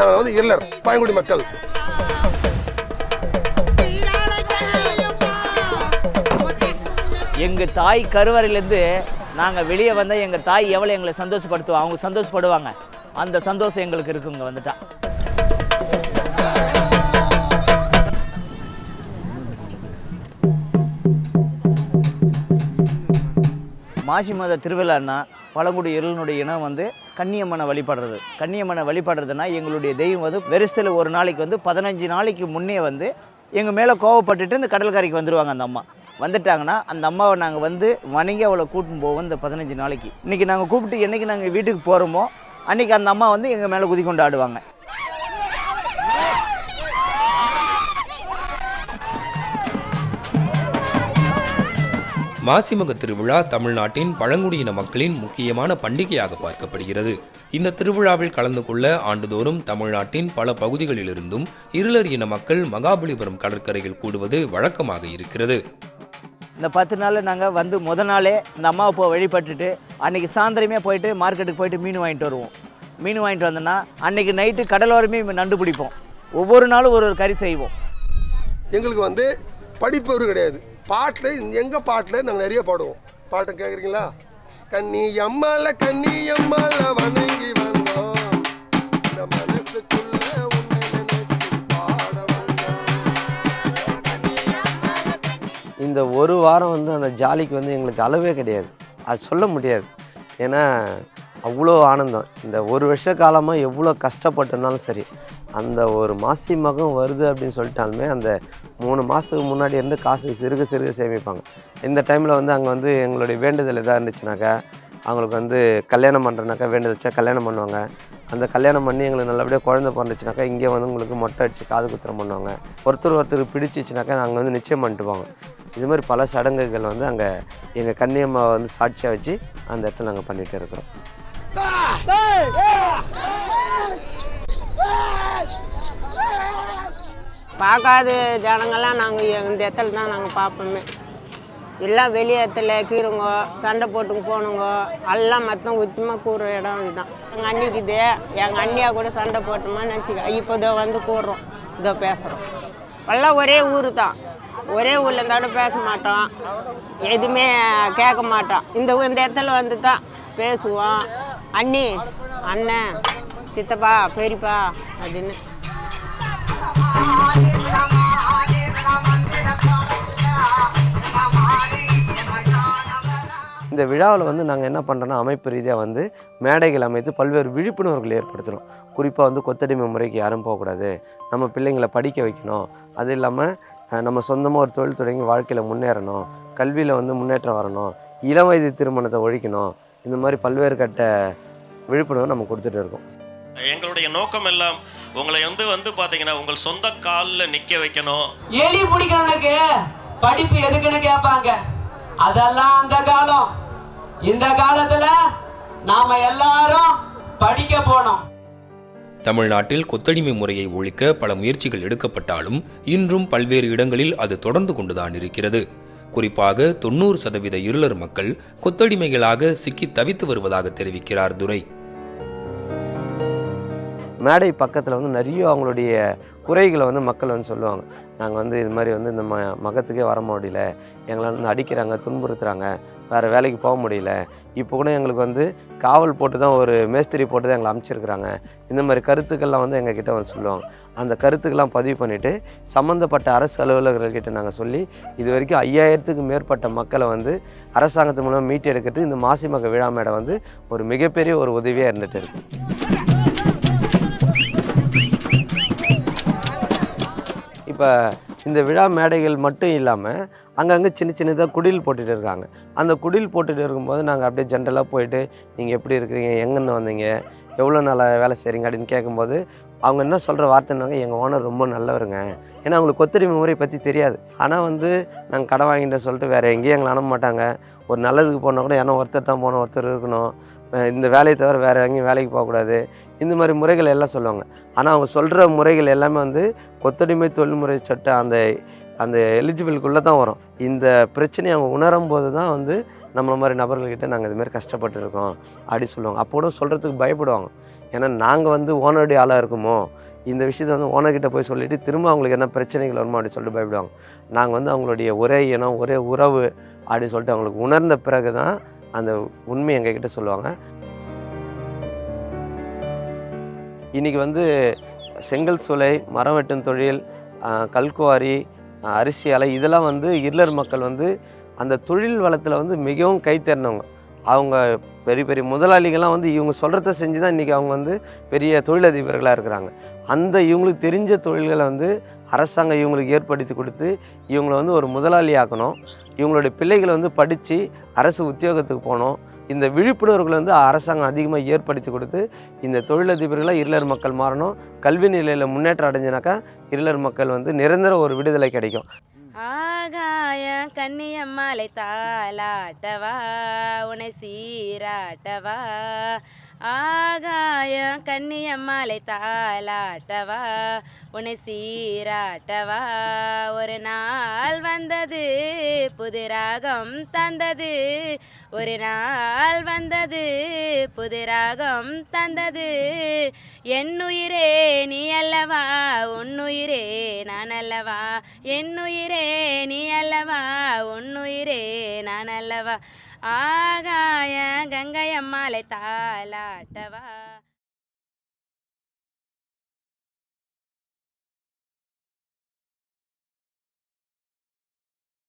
நாங்கள் வந்து இல்லர் பழங்குடி மக்கள். எங்கள் தாய் கருவறையிலேருந்து நாங்கள் வெளியே வந்தால் எங்கள் தாய் எவ்வளோ எங்களை சந்தோஷப்படுத்துவோம் அவங்க சந்தோஷப்படுவாங்க. அந்த சந்தோஷம் எங்களுக்கு இருக்குங்க வந்துட்டா. மாசி மாத திருவிழான்னா பழங்குடி இனம் வந்து கன்னியம்மனை வழிபடுறது. கன்னியம்மனை வழிபடுறதுன்னா எங்களுடைய தெய்வம் வந்து வெறுசத்தில் ஒரு நாளைக்கு வந்து பதினஞ்சு நாளைக்கு முன்னே வந்து எங்கள் மேலே கோவப்பட்டுட்டு இந்த கடற்கரைக்கு வந்துடுவாங்க அந்த அம்மா. வந்துட்டாங்கன்னா அந்த அம்மாவை நாங்கள் வந்து வணங்கி அவளை கூட்டின்னு போவோம் இந்த பதினஞ்சு நாளைக்கு. இன்றைக்கி நாங்கள் கூப்பிட்டு என்றைக்கு நாங்கள் வீட்டுக்கு போகிறோமோ அன்றைக்கி அந்த அம்மா வந்து எங்கள் மேலே குதி ஆடுவாங்க. மாசிமக திருவிழா தமிழ்நாட்டின் பழங்குடியின மக்களின் முக்கியமான பண்டிகையாக பார்க்கப்படுகிறது. இந்த திருவிழாவில் கலந்து கொள்ள ஆண்டுதோறும் தமிழ்நாட்டின் பல பகுதிகளிலிருந்தும் இருளர் இன மக்கள் மகாபலிபுரம் கடற்கரையில் கூடுவது வழக்கமாக இருக்கிறது. இந்த பத்து நாளில் நாங்கள் வந்து முத நாளே இந்த அம்மாவை போய் வழிபட்டுட்டு அன்றைக்கி சாயந்தரமே போயிட்டு மார்க்கெட்டுக்கு போயிட்டு மீன் வாங்கிட்டு வருவோம். மீன் வாங்கிட்டு வந்தோன்னா அன்றைக்கி நைட்டு கடலோரமே நண்டு பிடிப்போம். ஒவ்வொரு நாளும் ஒரு ஒரு கறி செய்வோம். எங்களுக்கு வந்து படிப்பவர் கிடையாது. பாட்டில் எங்கள் பாட்டில் நாங்கள் நிறைய பாடுவோம். பாட்டை கேட்குறீங்களா கண்ணி அம்மால கண்ணி அம்மால வணங்கி வந்தோம். இந்த மனசுக்குள்ள வந்தோம். இந்த ஒரு வாரம் வந்து அந்த ஜாலிக்கு வந்து எங்களுக்கு அளவே கிடையாது. அது சொல்ல முடியாது. ஏன்னா அவ்வளோ ஆனந்தம். இந்த ஒரு வருஷ காலமாக எவ்வளோ கஷ்டப்பட்டிருந்தாலும் சரி. அந்த ஒரு மாசி மகம் வருது அப்படின்னு சொல்லிட்டாலுமே அந்த மூணு மாதத்துக்கு முன்னாடி இருந்து காசு சிறுக சிறுக சேமிப்பாங்க இந்த டைமில் வந்து அங்கே வந்து எங்களுடைய வேண்டுதல் எதாக இருந்துச்சுனாக்கா அவங்களுக்கு வந்து கல்யாணம் பண்ணுறனாக்கா வேண்டுதல் வச்சா கல்யாணம் பண்ணுவாங்க அந்த கல்யாணம் பண்ணி எங்களுக்கு நல்லபடியாக குழந்தை பிறந்துச்சுனாக்கா இங்கே வந்து உங்களுக்கு மொட்டை அடித்து காது குத்திரம் பண்ணுவாங்க ஒருத்தர் ஒருத்தர் பிடிச்சிச்சுனாக்கா நாங்கள் வந்து நிச்சயம் பண்ணிட்டுவாங்க இது மாதிரி பல சடங்குகள் வந்து அங்கே எங்கள் கன்னியம்மாவை வந்து சாட்சியாக வச்சு அந்த இடத்துல நாங்கள் பண்ணிகிட்டு இருக்கிறோம் பார்க்காத ஜனங்கள்லாம் நாங்கள் இந்த இடத்துல தான் நாங்கள் பார்ப்போமே. எல்லாம் வெளி இடத்துல கீருங்க சண்டை போட்டுங்க போனுங்க எல்லாம் மொத்தம் உச்சமாக கூறுற இடம் இதுதான். எங்கள் அண்ணிக்கு இது எங்கள் அண்ணியா கூட சண்டை போட்டோமா நினச்சிக்க இப்போ இதோ வந்து கூறுறோம் இதோ பேசுகிறோம் எல்லாம் ஒரே ஊர் தான் ஒரே ஊரில் இருந்தாலும் பேச மாட்டோம். எதுவுமே கேட்க மாட்டோம். இந்த இந்த இடத்துல வந்து தான் பேசுவோம். அண்ணி அண்ணன் சித்தப்பா பெரியப்பா அப்படின்னு. இந்த விழாவில் வந்து நாங்கள் என்ன பண்ணுறோன்னா அமைப்பு ரீதியாக வந்து மேடைகள் அமைத்து பல்வேறு விழிப்புணர்வுகள் ஏற்படுத்துகிறோம் குறிப்பாக வந்து கொத்தடிமை முறைக்கு யாரும் போகக்கூடாது. நம்ம பிள்ளைங்களை படிக்க வைக்கணும். அது இல்லாமல் நம்ம சொந்தமாக ஒரு தொழில் தொடங்கி வாழ்க்கையில் முன்னேறணும். கல்வியில் வந்து முன்னேற்றம் வரணும். இளம் வயது திருமணத்தை ஒழிக்கணும். இந்த மாதிரி பல்வேறு கட்ட விழிப்புணர்வு நம்ம கொடுத்துட்டு இருக்கோம். எங்களுடைய நோக்கம் எல்லாம் உங்களை வந்து வந்து பாத்தீங்கன்னா உங்கள் சொந்த காலில் நிக்க வைக்கணும். எலி பிடிக்கிறவனுக்கு படிப்பு எதுக்குன்னு கேட்பாங்க அதெல்லாம் அந்த காலம். இந்த காலத்துல நாம எல்லாரும் படிக்க போனோம். தமிழ்நாட்டில் கொத்தடிமை முறையை ஒழிக்க பல முயற்சிகள் எடுக்கப்பட்டாலும் இன்றும் பல்வேறு இடங்களில் அது தொடர்ந்து கொண்டுதான் இருக்கிறது. குறிப்பாக தொண்ணூறு சதவீத இருளர் மக்கள் கொத்தடிமைகளாக சிக்கி தவித்து வருவதாக தெரிவிக்கிறார் துரை. மேடை பக்கத்தில் வந்து நிறைய அவங்களுடைய குறைகளை வந்து மக்கள் வந்து சொல்லுவாங்க. நாங்கள் வந்து இது மாதிரி வந்து இந்த ம மகத்துக்கே வர முடியல. எங்களை வந்து அடிக்கிறாங்க துன்புறுத்துறாங்க. வேறு வேலைக்கு போக முடியல. இப்போ கூட எங்களுக்கு வந்து காவல் போட்டு தான் ஒரு மேஸ்திரி போட்டு தான் எங்களை அமைச்சிருக்கிறாங்க. இந்த மாதிரி கருத்துக்கள்லாம் வந்து எங்கள் கிட்டே வந்து சொல்லுவாங்க. அந்த கருத்துக்கெல்லாம் பதிவு பண்ணிவிட்டு சம்மந்தப்பட்ட அரசு அலுவலர்கள்கிட்ட நாங்கள் சொல்லி இது வரைக்கும் ஐயாயிரத்துக்கு மேற்பட்ட மக்களை வந்து அரசாங்கத்து மூலம் மீட்டு எடுக்கிறதுக்கு இந்த மாசி மக விழா மேடை வந்து ஒரு மிகப்பெரிய ஒரு உதவியாக இருந்துகிட்டு இருக்கு. இப்போ இந்த விழா மேடைகள் மட்டும் இல்லாமல் அங்கங்கே சின்ன சின்னதாக குடில் போட்டுகிட்டு இருக்காங்க. அந்த குடில் போட்டுகிட்டு இருக்கும்போது நாங்கள் அப்படியே ஜென்ரலாக போயிட்டு நீங்கள் எப்படி இருக்கிறீங்க? எங்கேருந்து வந்தீங்க? எவ்வளோ நாளாக வேலை செய்கிறீங்க அப்படின்னு கேட்கும்போது அவங்க என்ன சொல்கிற வார்த்தைனாங்க எங்கள் ஓனர் ரொம்ப நல்லவருங்க. ஏன்னா அவங்களுக்கு கொத்தரிமை முறை பற்றி தெரியாது. ஆனால் வந்து நாங்கள் கடை வாங்கிட்டு சொல்லிட்டு வேறு எங்கேயும் எங்களை அனுப்ப மாட்டாங்க. ஒரு நல்லதுக்கு போனால் கூட ஏன்னா ஒருத்தர் தான் போன ஒருத்தர் இருக்கணும். இந்த வேலையை தவிர வேறு எங்கேயும் வேலைக்கு போகக்கூடாது. இந்த மாதிரி முறைகள் எல்லாம் சொல்லுவாங்க. ஆனால் அவங்க சொல்கிற முறைகள் எல்லாமே வந்து கொத்தடிமை தொழில்முறை சட்டம் அந்த அந்த எலிஜிபிளுக்குள்ளே தான் வரும். இந்த பிரச்சனையை அவங்க உணரும் போது தான் வந்து நம்மள மாதிரி நபர்கள்கிட்ட நாங்கள் இதுமாரி கஷ்டப்பட்டுருக்கோம் அப்படி சொல்லுவாங்க. அப்போ கூட சொல்கிறதுக்கு பயப்படுவாங்க. ஏன்னா நாங்கள் வந்து ஓனருடைய ஆளாக இருக்குமோ? இந்த விஷயத்தை வந்து ஓனர்கிட்ட போய் சொல்லிட்டு திரும்ப அவங்களுக்கு என்ன பிரச்சனைகள் வருமோ அப்படின்னு சொல்லிட்டு பயப்படுவாங்க. நாங்கள் வந்து அவங்களுடைய ஒரே இனம் ஒரே உறவு அப்படின்னு சொல்லிட்டு அவங்களுக்கு உணர்ந்த பிறகு தான் அந்த உண்மை எங்ககிட்ட சொல்லுவாங்க. இன்றைக்கி வந்து செங்கல் சூளை மரம் வெட்டும் தொழில் கல்குவாரி அரிசி அலை இதெல்லாம் வந்து இருளர் மக்கள் வந்து அந்த தொழில் வளத்தில் வந்து மிகவும் கைத்தேர்ந்தவங்க அவங்க பெரிய பெரிய முதலாளிகள்லாம் வந்து இவங்க சொல்கிறத செஞ்சு தான் இன்றைக்கி அவங்க வந்து பெரிய தொழிலதிபர்களாக இருக்கிறாங்க. அந்த இவங்களுக்கு தெரிஞ்ச தொழில்களை வந்து அரசாங்கம் இவங்களுக்கு ஏற்படுத்தி கொடுத்து இவங்களை வந்து ஒரு முதலாளி ஆக்கணும். இவங்களுடைய பிள்ளைகளை வந்து படித்து அரசு உத்தியோகத்துக்கு போகணும் இந்த விழிப்புணர்வுகளை வந்து அரசாங்கம் அதிகமாக ஏற்படுத்தி கொடுத்து இந்த தொழிலதிபர்களாக இருளர் மக்கள் மாறணும். கல்வி நிலையில் முன்னேற்றம் அடைஞ்சினாக்கா இருளர் மக்கள் வந்து நிரந்தர ஒரு விடுதலை கிடைக்கும். ஆகாய கன்னியம்மாலை தாலாட்டவா உனை சீராட்டவா ஆகாய கன்னியம்மாலை தாலாட்டவா உன்னை சீராட்டவா? ஒரு நாள் வந்தது புது ராகம் தந்தது. ஒரு நாள் வந்தது புது ராகம் தந்தது என்னுயிரே நீ அல்லவா? உன்னுயிரே நான் அல்லவா? என்னுயிரே நீ அல்லவா? உன்னுயிரே நான் அல்லவா? ஆகாய கங்கை அம்மாளை தாலாட்டவா